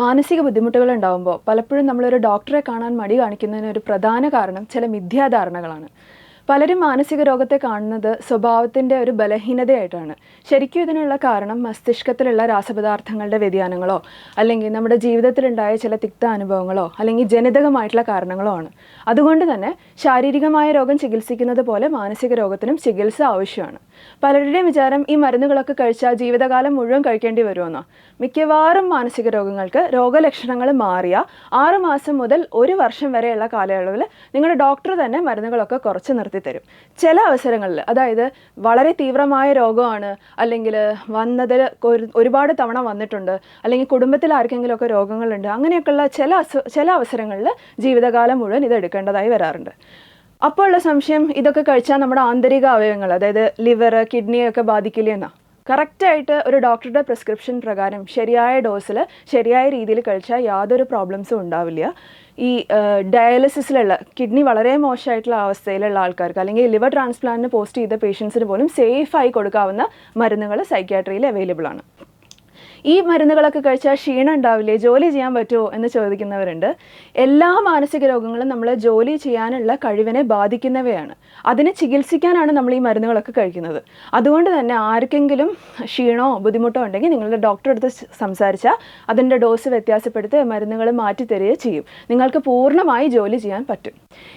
മാനസിക ബുദ്ധിമുട്ടുകൾ ഉണ്ടാകുമ്പോൾ പലപ്പോഴും നമ്മളൊരു ഡോക്ടറെ കാണാൻ മടി കാണിക്കുന്നതിന് ഒരു പ്രധാന കാരണം ചില മിഥ്യാധാരണകളാണ്. പലരും മാനസിക രോഗത്തെ കാണുന്നത് സ്വഭാവത്തിന്റെ ഒരു ബലഹീനതയായിട്ടാണ്. ശരിക്കും ഇതിനുള്ള കാരണം മസ്തിഷ്കത്തിലുള്ള രാസപദാർത്ഥങ്ങളുടെ വ്യതിയാനങ്ങളോ അല്ലെങ്കിൽ നമ്മുടെ ജീവിതത്തിലുണ്ടായ ചില തിക്ത അനുഭവങ്ങളോ അല്ലെങ്കിൽ ജനിതകമായിട്ടുള്ള കാരണങ്ങളോ ആണ്. അതുകൊണ്ട് തന്നെ ശാരീരികമായ രോഗം ചികിത്സിക്കുന്നത് പോലെ മാനസിക രോഗത്തിനും ചികിത്സ ആവശ്യമാണ്. പലരുടെയും വിചാരം ഈ മരുന്നുകളൊക്കെ കഴിച്ചാൽ ജീവിതകാലം മുഴുവൻ കഴിക്കേണ്ടി വരുമെന്നോ? മിക്കവാറും മാനസിക രോഗങ്ങൾക്ക് രോഗലക്ഷണങ്ങൾ മാറിയ ആറുമാസം മുതൽ ഒരു വർഷം വരെയുള്ള കാലയളവിൽ നിങ്ങളുടെ ഡോക്ടർ തന്നെ മരുന്നുകളൊക്കെ കുറച്ച് നിർത്തി തരും ചില അവസരങ്ങളിൽ അതായത് വളരെ തീവ്രമായ രോഗമാണ് അല്ലെങ്കിൽ വന്നതിൽ ഒരുപാട് തവണ വന്നിട്ടുണ്ട് അല്ലെങ്കിൽ കുടുംബത്തിൽ ആർക്കെങ്കിലുമൊക്കെ രോഗങ്ങളുണ്ട് അങ്ങനെയൊക്കെയുള്ള ചില ചില അവസരങ്ങളിൽ ജീവിതകാലം മുഴുവൻ ഇത് എടുക്കേണ്ടതായി വരാറുണ്ട്. അപ്പോൾ ഉള്ള സംശയം ഇതൊക്കെ കഴിച്ചാൽ നമ്മുടെ ആന്തരിക അവയവങ്ങൾ അതായത് ലിവർ കിഡ്നിയൊക്കെ ബാധിക്കില്ലേ എന്നാ? കറക്റ്റായിട്ട് ഒരു ഡോക്ടറുടെ പ്രിസ്ക്രിപ്ഷൻ പ്രകാരം ശരിയായ ഡോസിൽ ശരിയായ രീതിയിൽ കഴിച്ചാൽ യാതൊരു പ്രോബ്ലംസും ഉണ്ടാവില്ല. ഈ ഡയാലിസിസിലുള്ള കിഡ്നി വളരെ മോശമായിട്ടുള്ള അവസ്ഥയിലുള്ള ആൾക്കാർക്ക് അല്ലെങ്കിൽ ലിവർ ട്രാൻസ്പ്ലാന്റിന് പോസ്റ്റ് ചെയ്ത പേഷ്യൻസിന് പോലും സേഫായി കൊടുക്കാവുന്ന മരുന്നുകൾ സൈക്യാട്രിയിൽ അവൈലബിൾ ആണ്. ഈ മരുന്നുകളൊക്കെ കഴിച്ചാൽ ക്ഷീണം ഉണ്ടാവില്ലേ? ജോലി ചെയ്യാൻ പറ്റുമോ? എന്ന് ചോദിക്കുന്നവരുണ്ട്. എല്ലാ മാനസിക രോഗങ്ങളും നമ്മൾ ജോലി ചെയ്യാനുള്ള കഴിവിനെ ബാധിക്കുന്നവയാണ്. അതിനെ ചികിത്സിക്കാനാണ് നമ്മൾ ഈ മരുന്നുകളൊക്കെ കഴിക്കുന്നത്. അതുകൊണ്ട് തന്നെ ആർക്കെങ്കിലും ക്ഷീണമോ ബുദ്ധിമുട്ടോ ഉണ്ടെങ്കിൽ നിങ്ങളുടെ ഡോക്ടറെ അടുത്ത് സംസാരിച്ചാൽ അതിന്റെ ഡോസ് വ്യത്യാസപ്പെടുത്തി മരുന്നുകൾ മാറ്റി തരികയും ചെയ്യും. നിങ്ങൾക്ക് പൂർണമായി ജോലി ചെയ്യാൻ പറ്റും.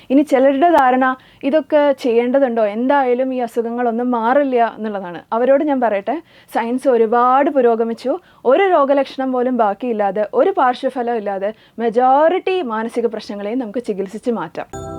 ഇനി ചിലരുടെ ധാരണ ഇതൊക്കെ ചെയ്യേണ്ടതുണ്ടോ? എന്തായാലും ഈ അസുഖങ്ങളൊന്നും മാറില്ല എന്നുള്ളതാണ്. അവരോട് ഞാൻ പറയട്ടെ സയൻസ് ഒരുപാട് പുരോഗമിച്ചു. ഒരു രോഗലക്ഷണം പോലും ബാക്കിയില്ലാതെ ഒരു പാർശ്വഫലം ഇല്ലാതെ മെജോറിറ്റി മാനസിക പ്രശ്നങ്ങളെയും നമുക്ക് ചികിത്സിച്ച് മാറ്റാം.